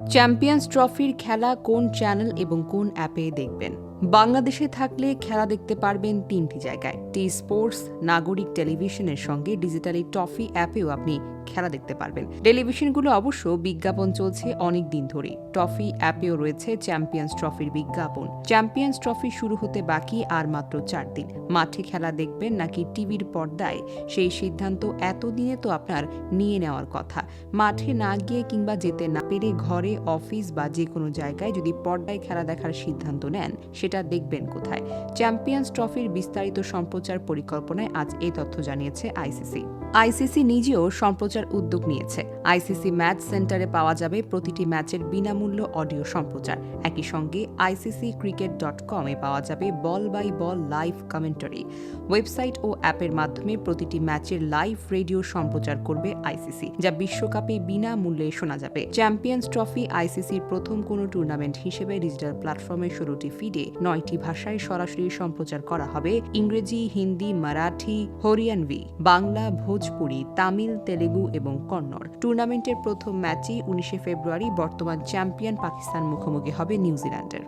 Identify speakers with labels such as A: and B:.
A: Champions ট্রফির খেলা কোন চ্যানেল এবং কোন অ্যাপে দেখবেন? বাংলাদেশে থাকলে খেলা দেখতে পারবেন তিনটি জায়গায়। টি স্পোর্টস নাগরিক টেলিভিশনের সঙ্গে ডিজিটালি ট্রফি অ্যাপেও আপনি খেলা দেখতে পারবেন। টেলিভিশনগুলো অবশ্য বিজ্ঞাপন চলছে অনেক দিন ধরেই। টফি অ্যাপেও রয়েছে চ্যাম্পিয়ন্স ট্রফির বিজ্ঞাপন। চ্যাম্পিয়ন্স ট্রফি শুরু হতে বাকি আর মাত্র চার দিন। মাঠে খেলা দেখবেন নাকি টিভির পর্দায়? সেই সিদ্ধান্ত এতদিনে তো আপনার নিয়ে নেওয়ার কথা। মাঠে না গিয়ে কিংবা যেতে না পেরে ঘরে অফিস বা যে কোনো জায়গায় যদি পর্দায় খেলা দেখার সিদ্ধান্ত নেন, সেটা দেখবেন কোথায়। চ্যাম্পিয়ন্স ট্রফির বিস্তারিত সম্প্রচার পরিকল্পনায় আজ এই তথ্য জানিয়েছে আইসিসি। আইসিসি নিজেও সম্প্রচার উদ্যোগ নিয়েছে। আইসিসি ম্যাচ সেন্টারে পাওয়া যাবে প্রতিটি ম্যাচের বিনামূল্য অডিও সম্প্রচার। একই সঙ্গে আইসিসি ক্রিকেট ডট কমে পাওয়া যাবে ball by ball live commentary. Website ও অ্যাপের মাধ্যমে প্রতিটি ম্যাচের লাইভ রেডিও সম্প্রচার করবে আইসিসি, যা বিশ্বকাপে বিনামূল্যে শোনা যাবে। চ্যাম্পিয়ন্স ট্রফি আইসিসির প্রথম কোনো টুর্নামেন্ট হিসেবে ডিজিটাল প্ল্যাটফর্মে ষোলোটি ফিডে। নয়টি ভাষায় সরাসরি সম্প্রচার করা হবে ইংরেজি, হিন্দি, মারাঠি হরিয়ানভি বাংলা, ভোজপুরি, তামিল, তেলেগু এবং কন্নড়। টুর্নামেন্টের প্রথম ম্যাচই উনিশে ফেব্রুয়ারি বর্তমান চ্যাম্পিয়ন পাকিস্তান মুখোমুখি হবে নিউজিল্যান্ডের।